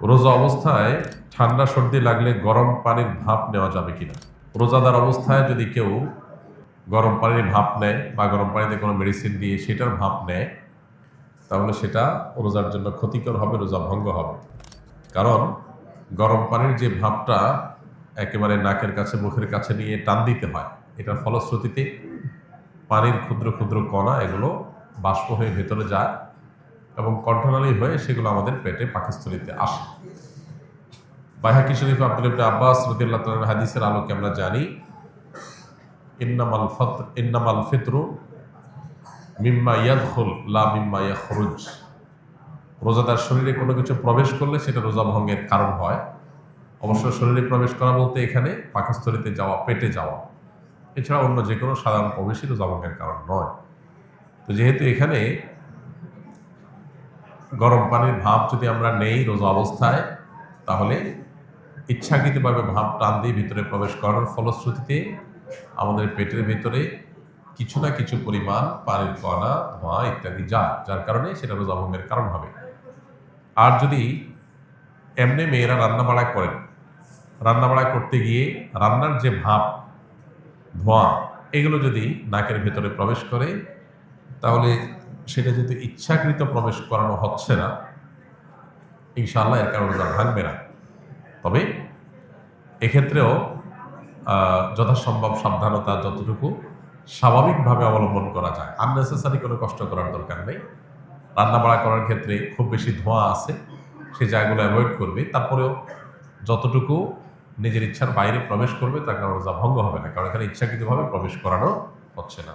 রোজা অবস্থায় ঠান্ডা সর্দি লাগলে গরম পানির ভাপ নেওয়া যাবে কিনা? রোজাদার অবস্থায় যদি কেউ গরম পানির ভাপ নেয় বা গরম পানিতে কোনো মেডিসিন দিয়ে সেটার ভাপ নেয়, তাহলে সেটা রোজার জন্য ক্ষতিকর হবে, রোজা ভঙ্গ হবে। কারণ গরম পানির যে ভাপটা একেবারে নাকের কাছে, মুখের কাছে নিয়ে টান দিতে হয়, এটার ফলশ্রুতিতে পানির ক্ষুদ্র ক্ষুদ্র কণা এগুলো বাষ্প হয়ে ভেতরে যায় এবং কণ্ঠনালী হয়ে সেগুলো আমাদের পেটে পাকস্থলিতে আসে। বাইহাকি শরীফ আব্দুল আব্বাস রদিয়াল্লাহ তাআলার হাদিসের আলোকে আমরা জানি, ইন্নামাল ফত ইন্নামাল ফিতরু মিম্মা ইয়াদখুল, লা মিম্মা ইয়াখরুজ। রোজাদার শরীরে কোনো কিছু প্রবেশ করলে সেটা রোজা ভঙ্গের কারণ হয়। অবশ্য শরীরে প্রবেশ করা বলতে এখানে পাকস্থলিতে যাওয়া, পেটে যাওয়া। এছাড়া অন্য যে কোনো সাধারণ প্রবেশই রোজা ভঙ্গের কারণ নয়। তো যেহেতু এখানে গরম পানির ভাপ যদি আমরা নেই রোজা অবস্থায়, তাহলে ইচ্ছাকৃতভাবে ভাপ টান দিয়ে ভিতরে প্রবেশ করার ফলশ্রুতিতে আমাদের পেটের ভিতরে কিছু না কিছু পরিমাণ পানির কণা, ধোঁয়া ইত্যাদি যায়, যার কারণে সেটা রোজা ভঙ্গের কারণ হবে। আর যদি এমনি মেয়েরা রান্না বাড়া করেন রান্না বাড়া করতে গিয়ে রান্নার যে ভাপ, ধোঁয়া, এগুলো যদি নাকের ভেতরে প্রবেশ করে, তাহলে সেটা যেহেতু ইচ্ছাকৃত প্রবেশ করানো হচ্ছে না, ইনশাআল্লাহ এর কারণে রোজা ভাঙবে না। তবে এক্ষেত্রেও যথাসম্ভব সাবধানতা যতটুকু স্বাভাবিকভাবে অবলম্বন করা যায়। আননেসেসারি কোনো কষ্ট করার দরকার নেই। রান্না বাড়া করার ক্ষেত্রে খুব বেশি ধোঁয়া আছে সেই জায়গাগুলো অ্যাভয়েড করবে। তারপরেও যতটুকু নিজের ইচ্ছার বাইরে প্রবেশ করবে, তার কারণ রোজা ভঙ্গ হবে না। কারণ এখানে ইচ্ছাকৃতভাবে প্রবেশ করানো হচ্ছে না।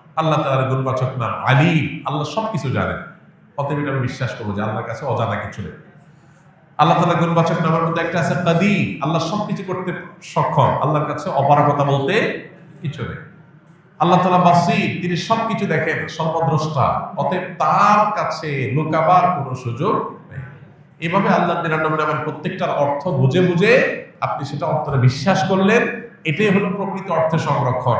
আল্লাহ তালার গুণবাচক নাম আলী আল্লাহ সব কিছু জানেন। অতএব এটা আমি বিশ্বাস করব যে আল্লাহর কাছে অজানা কিছু নেই। আল্লাহ তালা গুণবাচক নামের মধ্যে একটা আছে কাদি আল্লাহ সব কিছু করতে সক্ষম, আল্লাহর কাছে অপারগতা বলতে কিছু নেই। আল্লাহ তালা বাসির, তিনি সব কিছু দেখেন, সর্বদ্রষ্টা, অতএব তার কাছে লুকাবার কোনো সুযোগ নেই। এভাবে আল্লাহ নিরানব্বই নামের প্রত্যেকটার অর্থ বুঝে বুঝে আপনি সেটা অর্থটা বিশ্বাস করলেন, এটাই হলো প্রকৃত অর্থে সংরক্ষণ।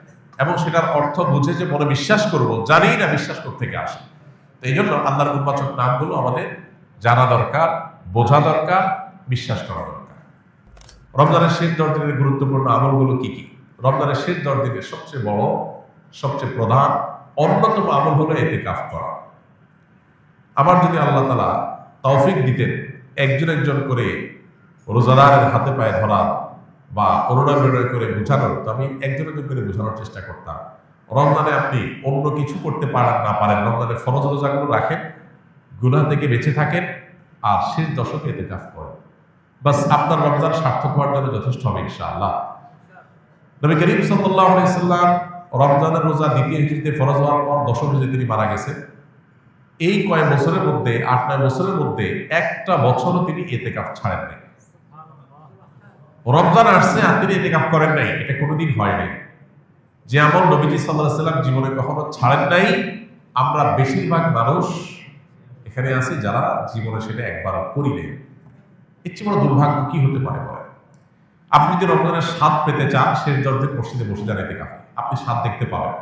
সেটার অর্থ বুঝে যে মনে বিশ্বাস করব জানি না বিশ্বাস থেকে আসে। তো এই জন্য আল্লাহর গুণবাচক নামগুলো আমাদের জানা দরকার, বোঝা দরকার, বিশ্বাস করা দরকার। রমজানের শেষ দশ দিনের গুরুত্বপূর্ণ আমলগুলো কি কি? রমজানের শেষ দশ দিনের সবচেয়ে বড়, সবচেয়ে প্রধান, অন্যতম আমল হলো এতে কাফ করা। আমার যদি আল্লাহ তালা তৌফিক দিতেন, একজন একজন করে রোজাদারের হাতে পায়ে ধরা বা করোনা বিনয় করে বোঝানোর তো আমি একজন একজন করে বোঝানোর চেষ্টা করতাম। রমজানে আপনি অন্য কিছু করতে পারেন না পারেন রমজানে ফরজ রোজাগুলো রাখেন, গুনাহ থেকে বেঁচে থাকেন আর শেষ দশকে এতে কাজ করেন। বাস আপনার রমজান সার্থক হওয়ার জন্য যথেষ্ট হবে ইনশাআল্লাহ। নবী করিম সাল্লাহ আলাইসাল্লাম রমজানের রোজা দ্বিতীয় হিজড়িতে ফরজ হওয়ার পর দশম হিজড়িতে তিনি মারা গেছেন। এই কয়েক বছরের মধ্যে, আট নয় বছরের মধ্যে একটা বছরও তিনি এতে কাপ ছাড়েন নাই রমজান আসছে আর তিনি এতে কাপ করেন নাই। এটা কোনোদিন হয় নাই। যে আমল নবীজি সাল্লাহ সাল্লাম জীবনে কখনো ছাড়েন নাই, আমরা বেশিরভাগ মানুষ এখানে আছি যারা জীবনে সেটা একবার করি নেই। চেয়ে বড় দুর্ভাগ্য কি হতে পারে বলে আপনি যদি রমজানের স্বাদ পেতে চান শেষ দরজে মসজিদে বসে যান এতে কাপ আপনি স্বাদ দেখতে পাবেন।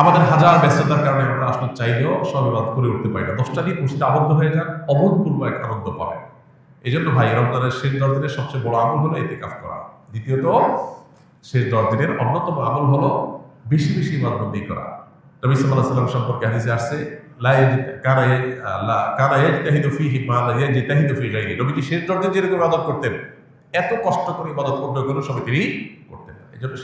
আমাদের হাজার ব্যস্ততার কারণে আমরা আসলে চাইলেও সব করে উঠতে পারি না। দশটা দিন মসজিদে আবদ্ধ হয়ে যান, অভূতপূর্ব এক আনন্দ পাবেন। এই জন্য ভাই, রমজানের শেষ দশ দিনের সবচেয়ে বড় আমল হলো এতেকাফ করা। দ্বিতীয়ত, শেষ দশ দিনের অন্যতম আমল হলো বেশি বেশি ইবাদবন্দি করা। নবী আলাইহি সাল্লাম সম্পর্কে হাদিসে আসছে করতেন, এত কষ্ট করে করতেন এই জন্য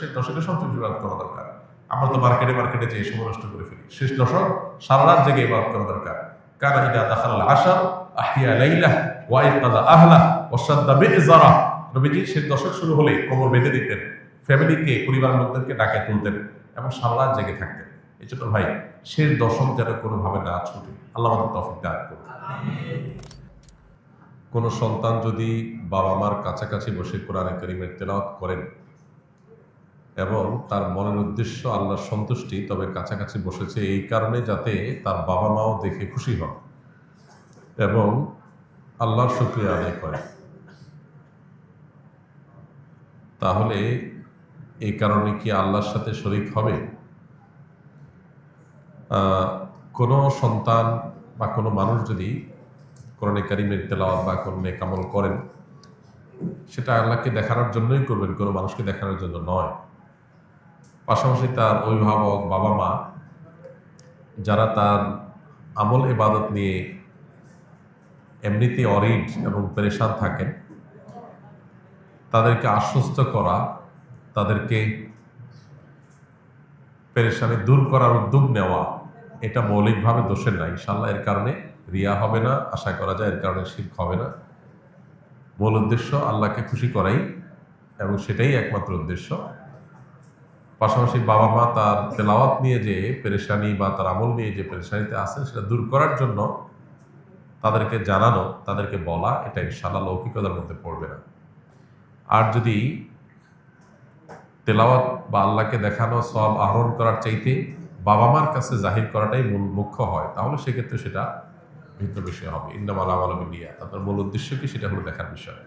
করা দরকার। আমরা তো মার্কেটে মার্কেটে যেয়ে সময় নষ্ট করে ফেলি। শেষ দশক সারা রাত জেগে ইবাদত করা দরকার। কানা ইদা দাখালাল আশার আহিয়া লাইলা ওয়া ইকাযা আহলা ওয়া সাদ্দা বিইজারা নবীজি শেষ দশক শুরু হলে কোমর বেঁধে দিতেন, ফ্যামিলিকে, পরিবার লোকদেরকে ডাকে তুলতেন এবং সারা জেগে থাকতেন। এই জন্য ভাই শেষ দশক যেন কোনোভাবে না ছুটে। আল্লাহ তফিক দান করুন। কোনো সন্তান যদি বাবা মার কাছাকাছি বসে কোরআনে করিমের তেলাওয়াত করেন এবং তার মনের উদ্দেশ্য আল্লাহর সন্তুষ্টি, তবে কাছাকাছি বসেছে এই কারণে যাতে তার বাবা মাও দেখে খুশি হন এবং আল্লাহর শুক্রিয়া আদায় করে তাহলে এই কারণে কি আল্লাহর সাথে শরিক হবে? কোনো সন্তান বা কোনো মানুষ যদি কোরআনে কারিমের তেলাওয়াত বা কোনো কামল করেন, সেটা আল্লাহকে দেখানোর জন্যই করবেন, কোনো মানুষকে দেখানোর জন্য নয়। পাশাপাশি তার অভিভাবক বাবা মা, যারা তার আমল ইবাদত নিয়ে এমনিতে অরিড এবং পেরেশান থাকেন, তাদেরকে আশ্বস্ত করা, তাদেরকে পেরেশানি দূর করার উদ্যোগ নেওয়া, এটা মৌলিকভাবে দোষের না ইনশাল্লাহ এর কারণে রিয়া হবে না, আশা করা যায় এর কারণে শির্ক হবে না। মূল উদ্দেশ্য আল্লাহকে খুশি করাই এবং সেটাই একমাত্র উদ্দেশ্য। পাশাপাশি বাবা মা তার তেলাওয়াত নিয়ে যে পেরেশানি বা তার আমল নিয়ে যে পেরেশানিতে আছেন সেটা দূর করার জন্য তাদেরকে জানানো, তাদেরকে বলা, এটা ইনশাল্লাহ লৌকিকতার মধ্যে পড়বে না। আর যদি তেলাওয়াত বা আল্লাহকে দেখানো সব আহরণ করার চাইতে বাবা মার কাছে জাহির করাটাই মূল মুখ্য হয়, তাহলে সেক্ষেত্রে সেটা ভিন্ন বিষয় হবে। ইন্দামাল আমল নিয়া আপনার মূল উদ্দেশ্য কি? সেটা হলো দেখার বিষয়।